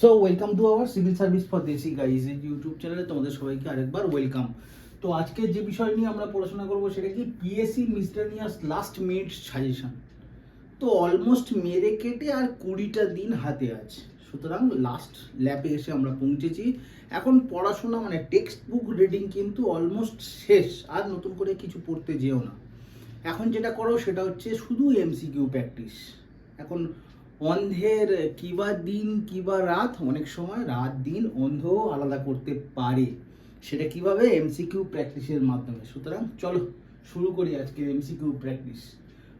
So welcome to our civil service for desi guys এই YouTube চ্যানেলে তোমাদের সবাইকে আরেকবার ওয়েলকাম তো আজকে যে বিষয় নিয়ে আমরা পড়াশোনা করব সেটা কি? PSC miscellaneous last minute suggestion তো অলমোস্ট মেরে কেটে আর কুড়িটা দিন হাতে আছে। সুতরাং লাস্ট ল্যাবে এসে আমরা পৌঁছেছি। এখন পড়াশোনা মানে টেক্সট বুক রিডিং কিন্তু অলমোস্ট শেষ। আর নতুন করে কিছু পড়তে যেও না। এখন যেটা করো সেটা হচ্ছে শুধু এমসিকিউ প্র্যাকটিস এখন অন্ধের কিবা দিন কিবা রাত, অনেক সময় রাত, দিন, অন্ধ আলাদা করতে পারে। সেটা কীভাবে? এমসিকিউ প্র্যাকটিসের মাধ্যমে। সুতরাং চলো, শুরু করি আজকে MCQ practice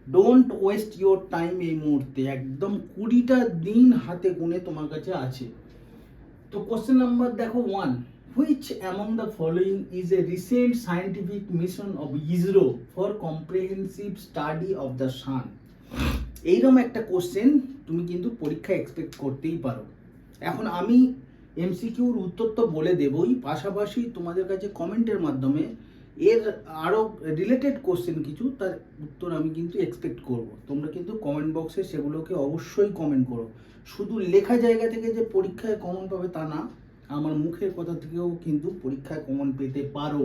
don't waste your time এই মুহূর্তে। একদম কুড়িটা দিন হাতে গুনে তোমার কাছে আছে। তো কোশ্চেন নাম্বার দেখো one which among the following is a recent scientific mission of ISRO for comprehensive study of the sun এইরকম একটা কোশ্চেন তুমি কিন্তু পরীক্ষা এক্সপেক্ট করতেই পারো। এখন আমি এমসিকিউর উত্তর তো বলে দেবই, পাশাপাশি তোমাদের কাছে কমেন্টের মাধ্যমে এর আরও রিলেটেড কোশ্চেন কিছু, তার উত্তর আমি কিন্তু এক্সপেক্ট করব। তোমরা কিন্তু কমেন্ট বক্সে সেগুলোকে অবশ্যই কমেন্ট করো। শুধু লেখা জায়গা থেকে যে পরীক্ষায় কমন পাবে তা না, আমার মুখের কথা থেকেও কিন্তু পরীক্ষায় কমন পেতে পারো।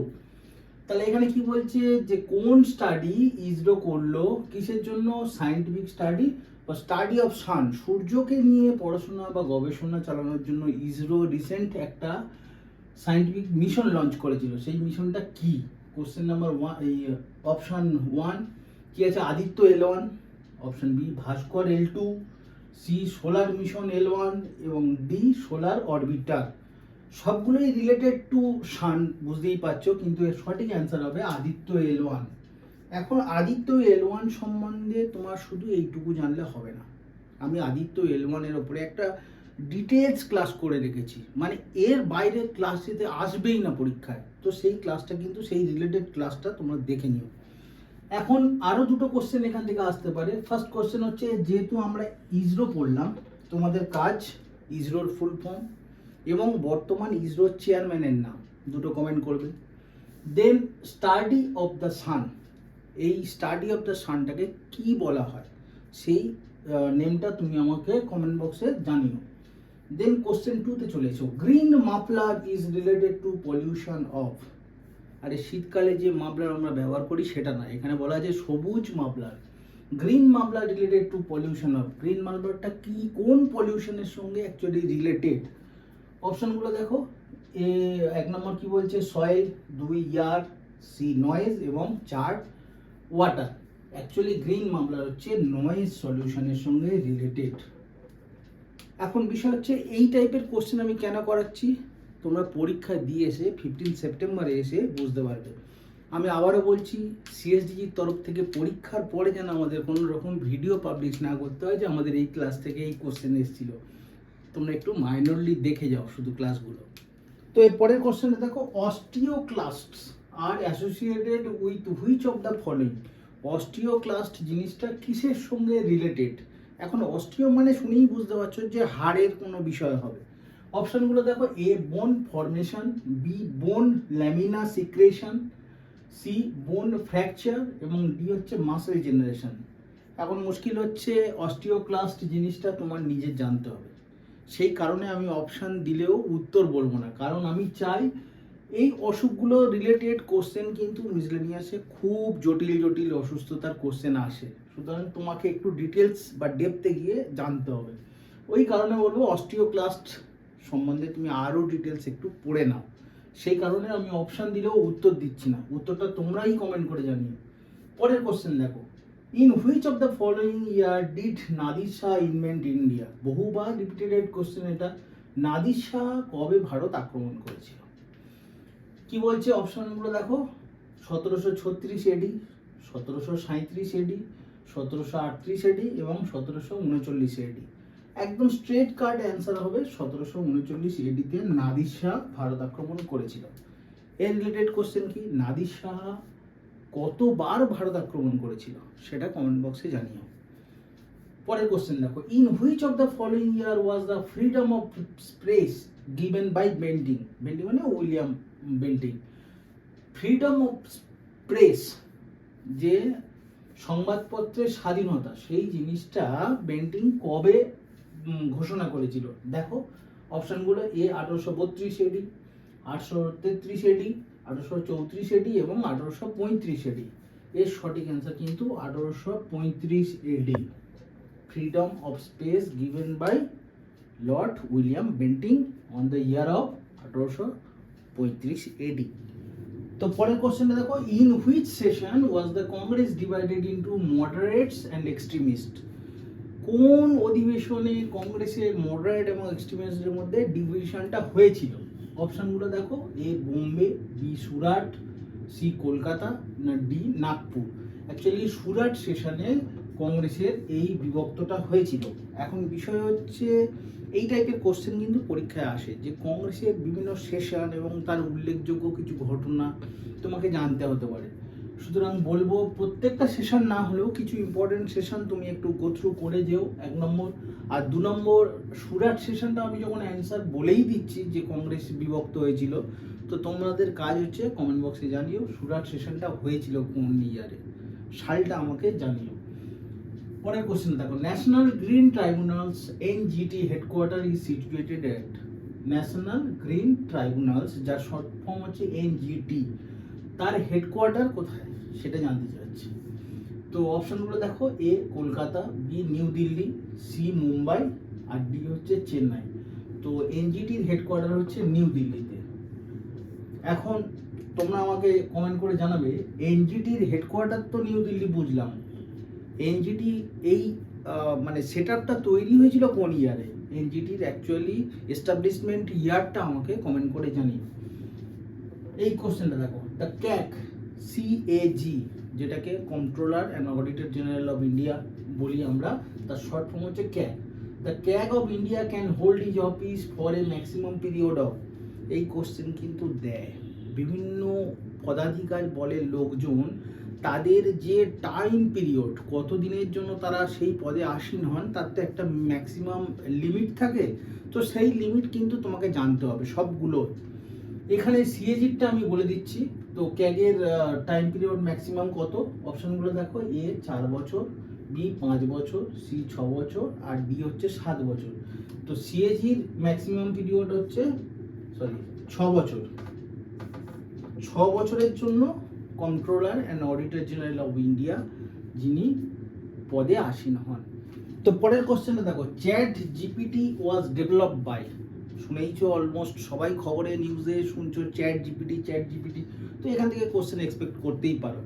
তাহলে এখানে কি বলছে যে, কোন স্টাডি ইসরো করল? কিসের জন্য? সায়েন্টিফিক স্টাডি বা স্টাডি অফ সান সূর্যকে নিয়ে পড়াশোনা বা গবেষণা চালানোর জন্য ইসরো রিসেন্ট একটা সায়েন্টিফিক মিশন লঞ্চ করেছিল। সেই মিশনটা কি? কোশ্চেন নাম্বার ওয়ান এই অপশান ওয়ান কি আছে? Aditya L one option B Bhaskar L two C solar mission L one এবং ডি সোলার অরবিটার সবগুলোই রিলেটেড টু সান বুঝতেই পারছ, কিন্তু এর সঠিক অ্যান্সার হবে আদিত্য এল ওয়ান এখন আদিত্য এল ওয়ান সম্বন্ধে তোমার শুধু এইটুকু জানলে হবে না। আমি আদিত্য এল ওয়ানের ওপরে একটা ডিটেলস ক্লাস করে রেখেছি। মানে এর বাইরে ক্লাস যেতে আসবেই না পরীক্ষায়। তো সেই ক্লাসটা কিন্তু সেই রিলেটেড ক্লাসটা তোমরা দেখে নিও। এখন আরও দুটো কোশ্চেন এখান থেকে আসতে পারে। ফার্স্ট কোশ্চেন হচ্ছে, যেহেতু আমরা ইসরো পড়লাম, তোমাদের কাজ ইসরোর ফুল ফর্ম এবং বর্তমান ইসরোর চেয়ারম্যানের নাম। দুটো কমেন্ট করবে। Then study of the sun এই স্টাডি অফ দ্য সানটাকে কি বলা হয়? সেই নেমটা তুমি আমাকে কমেন্ট বক্সে জানিও। দেন কোশ্চেন টুতে চলে এসো। Green muffler is related to pollution of আরে, শীতকালে যে মাফলার আমরা ব্যবহার করি, সেটা না। এখানে বলা আছে সবুজ muffler green muffler related to pollution of green মাফলারটা কি, কোন পলিউশনের সঙ্গে অ্যাকচুয়ালি রিলেটেড অপশনগুলো দেখো। এ, এক নম্বর কি বলছে? সয়েল দুই, ইয়ার, সি নয়েজ এবং চার ওয়াটার অ্যাকচুয়ালি গ্রিন মামলার হচ্ছে নয়েজ সলিউশনের সঙ্গে রিলেটেড এখন বিষয় হচ্ছে এই টাইপের কোশ্চেন আমি কেন করাচ্ছি? তোমরা পরীক্ষা দিয়ে এসে ফিফটিন সেপ্টেম্বরে এসে বুঝতে পারবে। আমি আবারও বলছি সিএসডিজির তরফ থেকে পরীক্ষার পরে যেন আমাদের কোনো রকম ভিডিও পাবলিশ না করতে হয়, যে আমাদের এই ক্লাস থেকে এই কোশ্চেন এসেছিল। তোমরা একটু মাইনরলি দেখে যাও শুধু ক্লাসগুলো তো এর পরের কোশ্চেনটা দেখো osteoclasts are associated with which of the following osteoclast জিনিসটা কিসের সঙ্গে রিলেটেড এখন অস্টিও মানে শুনেই বুঝতে পারছ যে হাড়ের কোনো বিষয় হবে। অপশানগুলো দেখো A bone formation B bone lamina secretion C bone fracture এবং ডি হচ্ছে মাসেল জেনারেশন এখন মুশকিল হচ্ছে অস্টিওক্লাস্ট জিনিসটা তোমার নিজের জানতে হবে। সেই কারণে আমি অপশান দিলেও উত্তর বলব না। কারণ আমি চাই এই অসুখগুলো রিলেটেড কোশ্চেন কিন্তু মিসলেনিয়াসে খুব জটিল জটিল অসুস্থতার কোশ্চেন আসে। সুতরাং তোমাকে একটু ডিটেলস বা ডেপতে গিয়ে জানতে হবে। ওই কারণে বলব অস্টিওক্লাস্ট সম্বন্ধে তুমি আরও ডিটেলস একটু পড়ে নাও। সেই কারণে আমি অপশান দিলেও উত্তর দিচ্ছি না। উত্তরটা তোমরাই কমেন্ট করে জানিও। পরের কোশ্চেন দেখো। In which of the following year did Nadir Shah invent India বহুবার রিপিটেড কোশ্চেন এটা। নাদির শাহ কবে ভারত আক্রমণ করেছিল? কি বলছে অপশনগুলো দেখো? সতেরোশো ছত্রিশ এডি সতেরোশো সাঁত্রিশ এডি সতেরোশো আটত্রিশ এডি এবং সতেরোশো উনচল্লিশ এডি একদম স্ট্রেট কার্ড অ্যান্সার হবে সতেরোশো উনচল্লিশ এডিতে নাদির শাহ ভারত আক্রমণ করেছিল। এর রিলেটেড কোশ্চেন কি? নাদির শাহ কতবার ভারত আক্রমণ করেছিল? সেটা কমেন্ট বক্সে জানিও। পরের কোশ্চেন দেখো in which of the following year was the freedom of press given by Bentinck Bentinck মানে William Bentinck freedom of press যে সংবাদপত্রের স্বাধীনতা, সেই জিনিসটা বেন্টিং কবে ঘোষণা করেছিল? দেখো, অপশানগুলো এ আঠারোশো বত্রিশ এডি আটশো তেত্রিশ এডি আঠারোশো চৌত্রিশ এডি এবং আঠারোশো পঁয়ত্রিশ এডি এর সঠিক অ্যান্সার কিন্তু আঠারোশো পঁয়ত্রিশ AD freedom of space given by lord William Bentinck on the year of আঠারোশো পঁয়ত্রিশ এডি তো পরের কোশ্চেনটা দেখো in which session was the Congress divided into moderates and extremist কোন অধিবেশনে কংগ্রেসের মডারেট এবং এক্সট্রিমিস্টের মধ্যে ডিভিশনটা হয়েছিল? অপশনগুলো দেখো, A Bombay B Surat C Kolkata না ডি নাগপুর? অ্যাকচুয়ালি সুরাট সেশনে কংগ্রেসের এই বিভক্তটা হয়েছিল। এখন বিষয় হচ্ছে এই টাইপের কোশ্চেন কিন্তু পরীক্ষায় আসে যে কংগ্রেসের বিভিন্ন সেশন এবং তার উল্লেখযোগ্য কিছু ঘটনা তোমাকে জানতে হতে পারে। সুতরাং বলব প্রত্যেকটা সেশন না হলেও কিছু ইম্পর্টেন্ট সেশন তুমি একটু গোথ্রু করে যেও, এক নম্বর। আর দু নম্বর, সুরাট সেশনটা আমি যখন অ্যান্সার বলেই দিচ্ছি যে কংগ্রেস বিভক্ত হয়েছিল, তো তোমাদের কাজ হচ্ছে কমেন্ট বক্সে জানিও সুরাট সেশনটা হয়েছিল কোন ইয়ারে সালটা আমাকে জানিও। পরের কোশ্চেন দেখো national green tribunals NGT headquarter is situated at national green tribunals যার শর্ট ফর্ম হচ্ছে এনজিটি তার হেডকোয়ার্টার কোথায়? সেটা জানতে চাচ্ছি তো অপশনগুলো দেখো A Kolkata B new Delhi C Mumbai R D হচ্ছে চেন্নাই তো এনজিটির হেডকোয়ার্টার হচ্ছে নিউ দিল্লিতে এখন তোমরা আমাকে কমেন্ট করে জানাবে এনজিটির হেডকোয়ার্টার তো নিউ দিল্লি বুঝলাম। এনজিটি এই মানে সেট আপটা তৈরি হয়েছিল কোন ইয়ারে এনজিটির অ্যাকচুয়ালি এস্টাবলিশমেন্ট ইয়ারটা আমাকে কমেন্ট করে জানিও এই কোশ্চেনটা দেখো দ্য ক্যাক সিএজি যেটাকে controller and auditor general of India বলি আমরা, তার শর্ট ফর্ম হচ্ছে CAG the CAG of India can hold is office for a maximum period of এই কোশ্চেন কিন্তু দেয়। বিভিন্ন পদাধিকার বলে লোকজন তাদের যে টাইম পিরিয়ড কত দিনের জন্য তারা সেই পদে আসীন হন, তার তো একটা ম্যাক্সিমাম লিমিট থাকে। তো সেই লিমিট কিন্তু তোমাকে জানতে হবে সবগুলো। এখানে সিএজিরটা আমি বলে দিচ্ছি। তো ক্যাগের টাইম পিরিয়ড ম্যাক্সিমাম কত? অপশানগুলো দেখো এ চার বছর বি পাঁচ বছর সি ছ বছর, আর ডি হচ্ছে সাত বছর। তো সিএজির ম্যাক্সিমাম পিরিয়ড হচ্ছে সরি ছ বছর। ছ বছরের জন্য controller and auditor general of India যিনি পদে আসীন হন। তো পরের কোশ্চেনটা দেখো chat GPT was develop by শুনেইছো অলমোস্ট সবাই খবরে নিউজে শুনছো চ্যাট জিপিটি চ্যাট জিপিটি তো এখান থেকে কোশ্চেন এক্সপেক্ট করতেই পারো।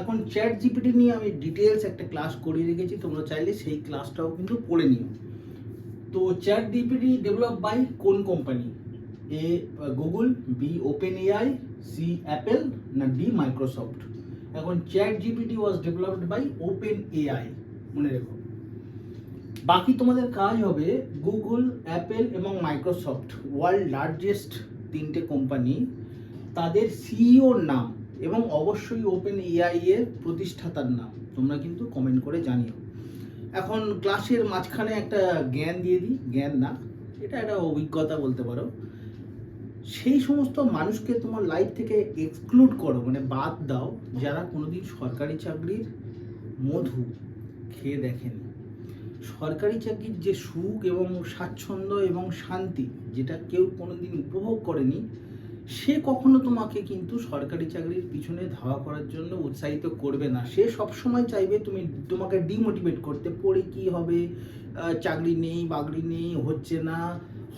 এখন চ্যাট জিপিটি নিয়ে আমি ডিটেলস একটা ক্লাস করিয়ে রেখেছি, তোমরা চাইলে সেই ক্লাসটাও কিন্তু পড়ে নিও। তো চ্যাট জিপিটি ডেভেলপ বাই কোন company A Google B OpenAI C Apple না ডি মাইক্রোসফট এখন ChatGPT was developed by OpenAI মনে রেখো। বাকি তোমাদের কাজ হবে গুগল অ্যাপেল এবং মাইক্রোসফট ওয়ার্ল্ড লার্জেস্ট তিনটে কোম্পানি তাদের সিইওর নাম এবং অবশ্যই ওপেন এআই এর প্রতিষ্ঠাতার নাম। তোমরা কিন্তু কমেন্ট করে জানিও। এখন ক্লাসের মাঝখানে একটা জ্ঞান দিয়ে দিই। জ্ঞান না, এটা একটা অভিজ্ঞতা বলতে পারো। সেই সমস্ত মানুষকে তোমার লাইফ থেকে এক্সক্লুড করো মানে বাদ দাও, যারা কোনোদিন সরকারি চাকরির মধু খেয়ে দেখেনি। সরকারি চাকরির যে সুখ এবং স্বাচ্ছন্দ্য এবং শান্তি, যেটা কেউ কোনোদিন উপভোগ করেনি, সে কখনো তোমাকে কিন্তু সরকারি চাকরির পিছনে ধাওয়া করার জন্য উৎসাহিত করবে না। সে সবসময় চাইবে তুমি তোমাকে ডিমোটিভেট করতে, পড়ে কি হবে চাকরি নেই, বাকরি নেই, হচ্ছে না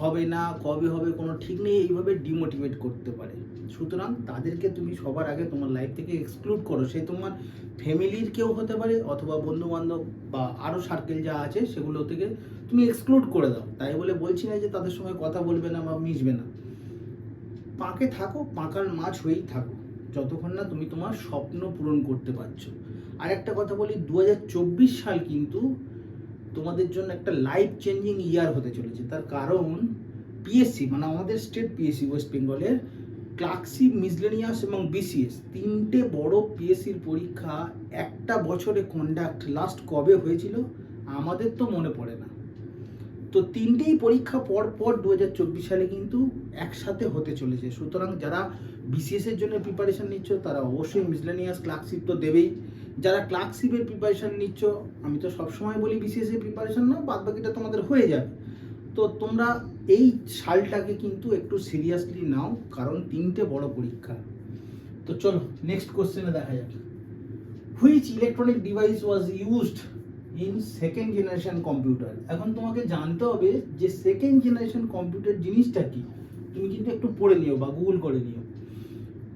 হবে না, কবে হবে কোনো ঠিক নেই, এইভাবে ডিমোটিভেট করতে পারে। সুতরাং তাদেরকে তুমি সবার আগে তোমার লাইফ থেকে এক্সক্লুড করো। সে তোমার ফ্যামিলির কেউ হতে পারে অথবা বন্ধু বান্ধব বা আরও সার্কেল যা আছে সেগুলো থেকে তুমি এক্সক্লুড করে দাও। তাই বলে বলছি না যে তাদের সঙ্গে কথা বলবে না বা মিশবে না। পাঁকে থাকো, পাঁকার মাছ হয়েই থাকো। যতক্ষণ না তুমি তোমার স্বপ্ন পূরণ করতে পারছ। আর একটা কথা বলি দু হাজার চব্বিশ সাল কিন্তু তোমাদের জন্য একটা লাইফ চেঞ্জিং ইয়ার হতে চলেছে। তার কারণ পিএসসি মানে আমাদের স্টেট পিএসসি ওয়েস্ট বেঙ্গলের ক্লার্কশিপ মিসলেনিয়াস এবং বিসিএস তিনটে বড় পিএসসির পরীক্ষা একটা বছরে কন্ডাক্ট লাস্ট কবে হয়েছিল আমাদের তো মনে পড়ে না। তো তিনটেই পরীক্ষা পর পর দু হাজার চব্বিশ সালে কিন্তু একসাথে হতে চলেছে। সুতরাং যারা বিসিএস এর জন্য প্রিপারেশন নিচ্ছ তারা অবশ্যই মিসলেনিয়াস ক্লার্কশিপ তো দেবেই। যারা ক্লার্কশিপের প্রিপারেশান নিচ্ছ, আমি তো সবসময় বলি বিসিএস এর প্রিপারেশন নাও বাদ বাকিটা তোমাদের হয়ে যাবে। তো তোমরা এই সালটাকে কিন্তু একটু সিরিয়াসলি নাও, কারণ তিনটে বড় পরীক্ষা। তো চলো নেক্সট কোশ্চেনে দেখা যাক। Which electronic device was used in second generation computer এখন তোমাকে জানতে হবে যে সেকেন্ড জেনারেশন কম্পিউটার জিনিসটা কি? তুমি কিন্তু একটু পড়ে নিও বা গুগল করে নিও।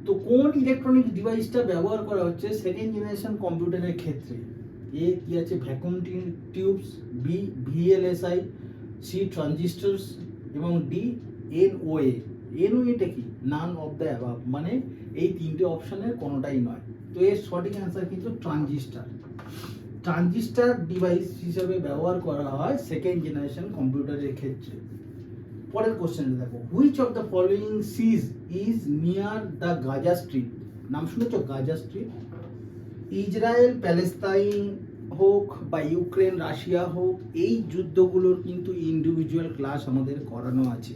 তো কোন ইলেকট্রনিক ডিভাইসটা ব্যবহার করা হচ্ছে? সেকেন্ড জেনারেশন কম্পিউটারের ক্ষেত্রে। এ কি আছে? Vacuum tubes B VLSI C transistors এবং ডি এনওএ এনওএটা কি? নান অফ দ্য অ্যাভাব মানে এই তিনটে অপশনের কোনোটাই নয়। তো এর সঠিক অ্যান্সার কিন্তু ট্রানজিস্টার ট্রানজিস্টার ডিভাইস হিসেবে ব্যবহার করা হয় সেকেন্ড জেনারেশন কম্পিউটারের ক্ষেত্রে। পরের কোশ্চেন দেখো। Which of the following seas is near the Gaza street নাম শুনেছ? গাজা স্ট্রিট ইসরায়েল, প্যালেস্তাইন হোক বা ইউক্রেন, রাশিয়া হোক, এই যুদ্ধগুলোর কিন্তু ইন্ডিভিজুয়াল ক্লাস আমাদের করানো আছে।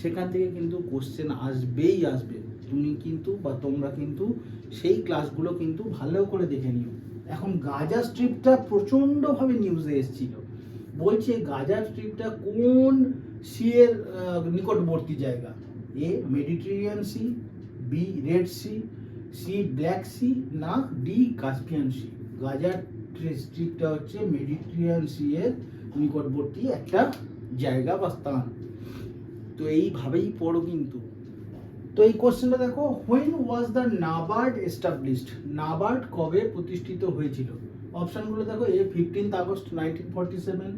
সেখান থেকে কিন্তু কোশ্চেন আসবেই আসবে। তুমি কিন্তু বা তোমরা কিন্তু সেই ক্লাসগুলো কিন্তু ভালো করে দেখে নিও। এখন গাজা স্ট্রিপটা প্রচণ্ডভাবে নিউজে এসেছিল। বলছে গাজা স্ট্রিপটা কোন সি এর নিকটবর্তী জায়গা। A Mediterranean sea, B red sea C black sea না ডি কাস্পিয়ান সি। গাজা স্ট্রিপটা হচ্ছে মেডিটেরিয়ান সি এর নিকটবর্তী একটা জায়গা বা স্থান। তো এইভাবেই পড়ো কিন্তু। তো এই কোশ্চেনটা দেখো when was the NABARD established NABARD কবে প্রতিষ্ঠিত হয়েছিল? অপশনগুলো দেখো, A fifteenth August nineteen forty seven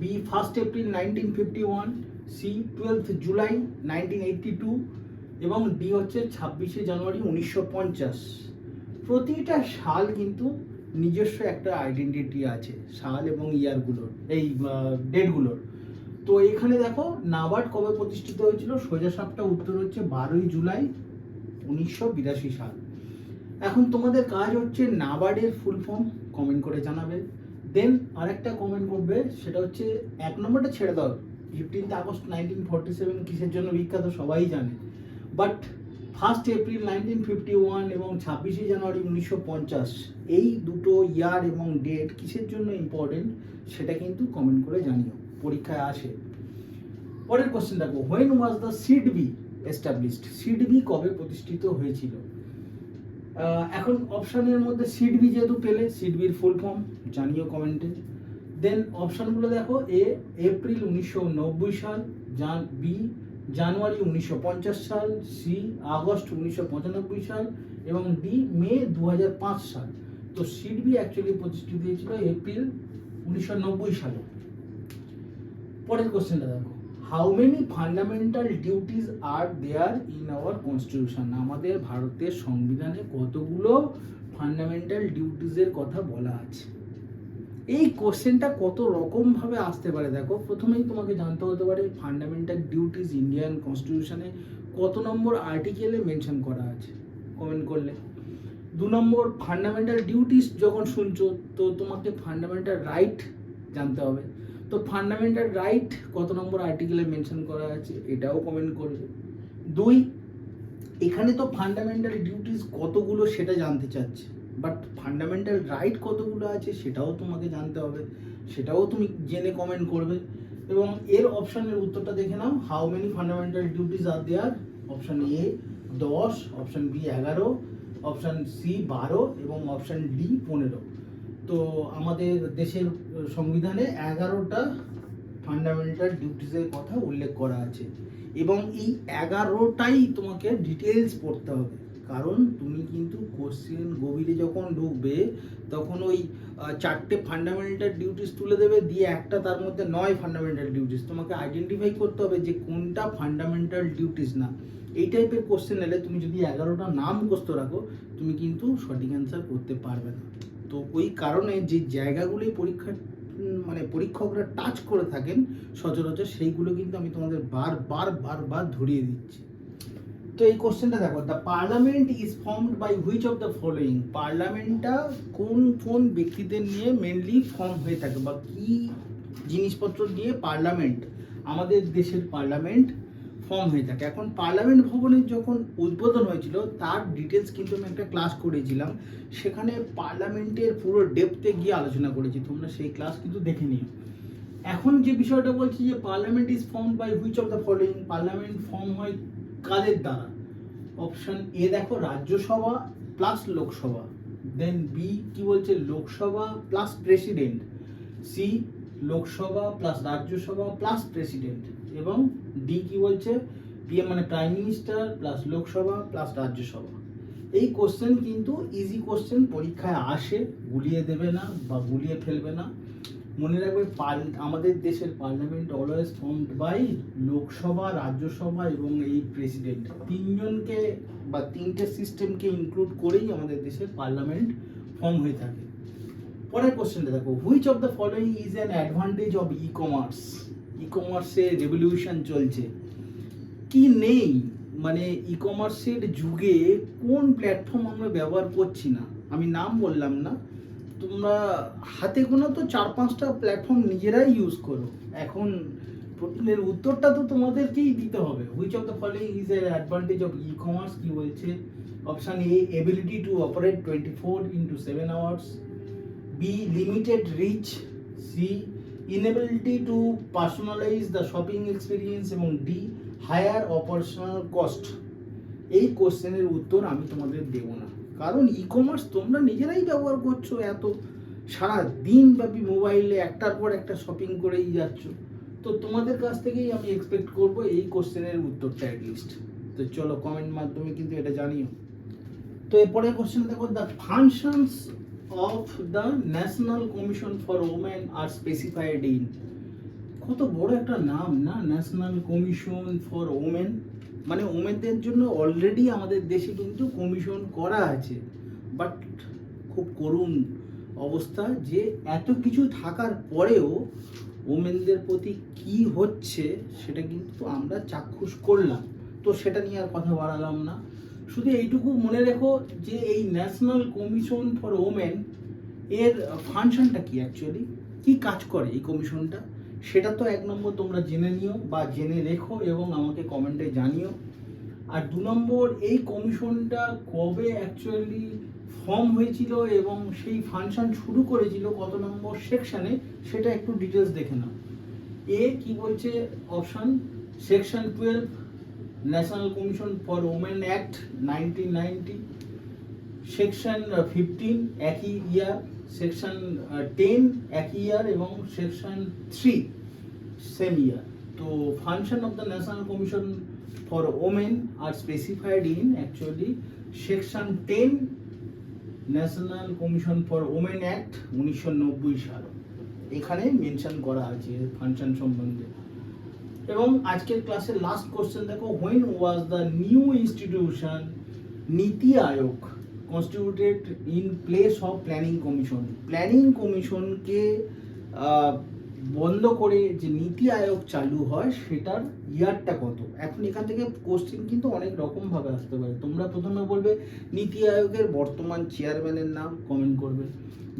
B first April nineteen fifty one C twelfth July nineteen eighty two এবং ডি হচ্ছে ছাব্বিশে জানুয়ারি উনিশশো পঞ্চাশ। প্রতিটা সাল কিন্তু নিজস্ব একটা আইডেন্টিটি আছে, সাল এবং ইয়ারগুলোর এই ডেটগুলোর তো এখানে দেখো, নাবার্ড কবে প্রতিষ্ঠিত হয়েছিল? সোজা সাপটা উত্তর হচ্ছে বারোই জুলাই উনিশশো বিরাশি সাল। এখন তোমাদের কাজ হচ্ছে নাবার্ডের ফুল ফর্ম কমেন্ট করে জানাবে। দেন আরেকটা কমেন্ট করবে, সেটা হচ্ছে এক নম্বরটা ছেড়ে দাও। Fifteenth August nineteen forty seven কিসের জন্য বিখ্যাত সবাই জানে। But first April nineteen fifty one এবং ছাব্বিশে জানুয়ারি উনিশশো পঞ্চাশ, এই দুটো ইয়ার এবং ডেট কিসের জন্য ইম্পর্টেন্ট সেটা কিন্তু কমেন্ট করে জানিও। পরীক্ষায় আসে। পরের কোশ্চেন দেখো when was the SIDBI established SIDBI কবে প্রতিষ্ঠিত হয়েছিল? এখন অপশানের মধ্যে সিড বি যেহেতু পেলে সিড বির ফুল ফর্ম জানিও কমেন্টে দেন অপশানগুলো দেখো এ এপ্রিল উনিশশো নব্বই সাল জান বি জানুয়ারি উনিশশো পঞ্চাশ সাল সি আগস্ট উনিশশো পঁচানব্বই সাল, এবং ডি মে দু হাজার পাঁচ সাল। তো সিড বি অ্যাকচুয়ালি প্রতিষ্ঠিত হয়েছিল এপ্রিল উনিশশো নব্বই সালে। পরের কোশ্চেনটা দেখো। How many fundamental duties are there in our constitution আমাদের ভারতের সংবিধানে কতগুলো ফান্ডামেন্টাল ডিউটিসের কথা বলা আছে? এই কোশ্চেনটা কত রকমভাবে আসতে পারে? দেখো, প্রথমেই তোমাকে জানতে হতে পারে ফান্ডামেন্টাল ডিউটিস ইন্ডিয়ান কনস্টিটিউশনে কত নম্বর আর্টিকেলে মেনশন করা আছে? কমেন্ট করলে। দু নম্বর ফান্ডামেন্টাল ডিউটিস যখন শুনছো, তো তোমাকে ফান্ডামেন্টাল রাইট জানতে হবে। তো ফান্ডামেন্টাল রাইট কত নম্বর আর্টিকেলে মেনশন করা আছে, এটাও কমেন্ট করবে। দুই, এখানে তো ফান্ডামেন্টাল ডিউটিস কতগুলো সেটা জানতে চাচ্ছে বাট ফান্ডামেন্টাল রাইট কতগুলো আছে সেটাও তোমাকে জানতে হবে, সেটাও তুমি জেনে কমেন্ট করবে। এবং এর অপশানের উত্তরটা দেখে নাও how many fundamental duties are there option A দশ অপশান বি এগারো অপশান সি বারো, এবং অপশান ডি পনেরো। তো আমাদের দেশের সংবিধানে এগারোটা ফান্ডামেন্টাল ডিউটিসের কথা উল্লেখ করা আছে। এবং এই এগারোটাই তোমাকে ডিটেলস পড়তে হবে। কারণ তুমি কিন্তু কোশ্চেন গভীরে যখন ঢুকবে, তখন ওই চারটে ফান্ডামেন্টাল ডিউটিস তুলে দেবে, দিয়ে একটা তার মধ্যে নয় ফান্ডামেন্টাল ডিউটিস তোমাকে আইডেন্টিফাই করতে হবে যে কোনটা ফান্ডামেন্টাল ডিউটিস না। এই টাইপের কোশ্চেন এলে তুমি যদি এগারোটা নাম মুখস্থ রাখো, তুমি কিন্তু সঠিক অ্যান্সার করতে পারবে না। তো ওই কারণে যে জায়গাগুলি পরীক্ষা মানে পরীক্ষকরা টাচ করে থাকেন সচরাচর সেইগুলো কিন্তু আমি তোমাদের বারবার বারবার ধরিয়ে দিচ্ছি। তো এই কোশ্চেনটা দেখো the parliament is formed by which of the following পার্লামেন্টটা কোন কোন ব্যক্তিদের নিয়ে মেনলি ফর্ম হয়ে থাকে বা কি জিনিসপত্র দিয়ে পার্লামেন্ট? আমাদের দেশের পার্লামেন্ট ফর্ম হয়ে থাকে। এখন পার্লামেন্ট ভবনের যখন উদ্বোধন হয়েছিল, তার ডিটেলস কিন্তু আমি একটা ক্লাস করেছিলাম। সেখানে পার্লামেন্টের পুরো ডেপথে গিয়ে আলোচনা করেছি। তোমরা সেই ক্লাস কিন্তু দেখে নিও। এখন যে বিষয়টা বলছি যে parliament is form by which of the following parliament form হয় কাদের দ্বারা? অপশন এ দেখো, Rajya Sabha plus Lok Sabha. Then B কি বলছে? Lok Sabha plus president C Lok Sabha plus Rajya Sabha plus president এবং D কি বলছে? PM মানে prime minister plus Lok Sabha plus Rajya Sabha. এই question কিন্তু easy question পরীক্ষায় আসে, গুলিয়ে দেবে না বা গুলিয়ে ফেলবে না। মনে রাখবে আমাদের দেশের parliament always formed by Lok Sabha, Rajya Sabha এবং এই প্রেসিডেন্ট তিনজনকে বা তিনটে সিস্টেমকে ইনক্লুড করেই আমাদের দেশের পার্লামেন্ট ফর্ম হয়ে থাকে। পরের কোশ্চেনটা দেখো which of the following is an advantage of e commerce ই কমার্সে রেভলিউশন চলছে। কি নেই? মানে ই কমার্সের যুগে কোন প্ল্যাটফর্ম আমরা ব্যবহার করছি না? আমি নাম বললাম না। তোমরা হাতে গোনা তো চার পাঁচটা প্ল্যাটফর্ম নিজেরাই ইউজ করো। এখন প্রশ্নের উত্তরটা তো তোমাদেরকেই দিতে হবে। Which of the following is এর অ্যাডভান্টেজ অফ ই কমার্স কি বলছে? Option A ability to operate twenty four into seven hours B limited reach C inability to personalize the shopping experience এবং ডি হায়ার অপারেশনাল কস্ট এই কোশ্চেনের উত্তর আমি তোমাদের দেবো না। কারণ ই কমার্স তোমরা নিজেরাই ব্যবহার করছ এত। সারা দিন ব্যাপী মোবাইলে একটার পর একটা শপিং করেই যাচ্ছ। তো তোমাদের কাছ থেকেই আমি এক্সপেক্ট করব এই কোশ্চেনের উত্তরটা অ্যাটলিস্ট তো চলো কমেন্ট মাধ্যমে কিন্তু এটা জানিও। তো এরপরে কোশ্চেন দেখো the functions of the national commission for women are specified in কত বড় একটা নাম, না? ন্যাশনাল কমিশন ফর ওমেন মানে ওমেনদের জন্য অলরেডি আমাদের দেশে কিন্তু কমিশন করা আছে। বাট খুব করুণ অবস্থা যে এত কিছু থাকার পরেও ওমেনদের প্রতি কি হচ্ছে সেটা কিন্তু আমরা চাক্ষুষ করলাম। তো সেটা নিয়ে আর কথা বাড়ালাম না। শুধু এইটুকু মনে রেখো যে এই ন্যাশনাল কমিশন ফর ওমেন এর ফাংশনটা কি অ্যাকচুয়ালি কি কাজ করে এই কমিশনটা সেটা তো এক নম্বর তোমরা জেনে নিও বা জেনে রেখো এবং আমাকে কমেন্টে জানিও। আর দু নম্বর, এই কমিশনটা কবে অ্যাকচুয়ালি ফর্ম হয়েছিল এবং সেই ফাংশন শুরু করেছিল, কত নম্বর সেকশনে সেটা একটু ডিটেলস দেখে নাও। এ কি বলছে? Option section twelve national commission for women act nineteen ninety section fifteen একই ইয়ার সেকশন টেন একই ইয়ার এবং সেকশন থ্রি সেম ইয়ার তো function of the national commission for women are specified in actually section ten national commission for women act উনিশশো নব্বই সাল। এখানে mention করা আছে ফাংশন সম্বন্ধে। এবং আজকের ক্লাসের লাস্ট কোশ্চেন দেখো when was the new institution NITI Aayog constituted in place of planning commission planning কমিশনকে বন্ধ করে যে নীতি আয়োগ চালু হয়, সেটার ইয়ারটা কত? এখন এখান থেকে কোশ্চেন কিন্তু অনেক রকমভাবে আসতে পারে। তোমরা প্রথমে বলবে নীতি আয়োগের বর্তমান চেয়ারম্যানের নাম কমেন্ট করবে।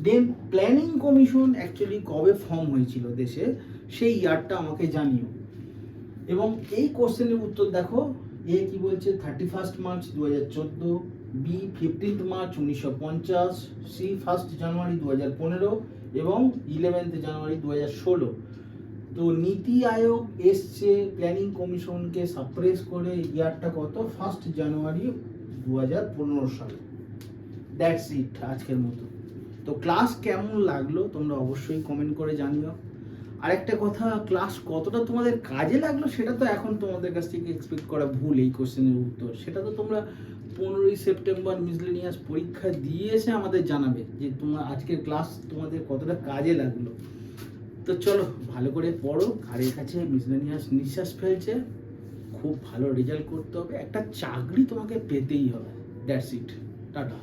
দেন প্ল্যানিং কমিশন অ্যাকচুয়ালি কবে ফর্ম হয়েছিল দেশে? সেই ইয়ারটা আমাকে জানিও। এবং এই কোশ্চেনের উত্তর দেখো, এ কি বলছে? থার্টি ফার্স্ট মার্চ দু হাজার চোদ্দ বি ফিফটিন্থ মার্চ উনিশশো পঞ্চাশ সি ফার্স্ট জানুয়ারি দু হাজার পনেরো এবং ইলেভেন্থ জানুয়ারি দু হাজার ষোলো। তো নীতি আয়োগ এসছে প্ল্যানিং কমিশনকে সাপ্রেস করে ইয়ারটা কত? ফার্স্ট জানুয়ারি দু হাজার পনেরো সালে। দ্যাটস ইট আজকের মতো। তো ক্লাস কেমন লাগল? তোমরা অবশ্যই কমেন্ট করে জানিও। আরেকটা কথা ক্লাস কতটা তোমাদের কাজে লাগল সেটা তো এখন তোমাদের কাছ থেকে এক্সপেক্ট করা ভুল এই কোশ্চেনের উত্তর। সেটা তো তোমরা পনেরোই সেপ্টেম্বর মিসলেনিয়াস পরীক্ষা দিয়ে এসে আমাদের জানাবে যে তোমার আজকের ক্লাস তোমাদের কতটা কাজে লাগল। তো চলো, ভালো করে পড়ো ঘাড়ের কাছে মিসলেনিয়াস নিঃশ্বাস ফেলছে, খুব ভালো রেজাল্ট করতে হবে। একটা চাকরি তোমাকে পেতেই হবে দ্যাটস ইট টাটা।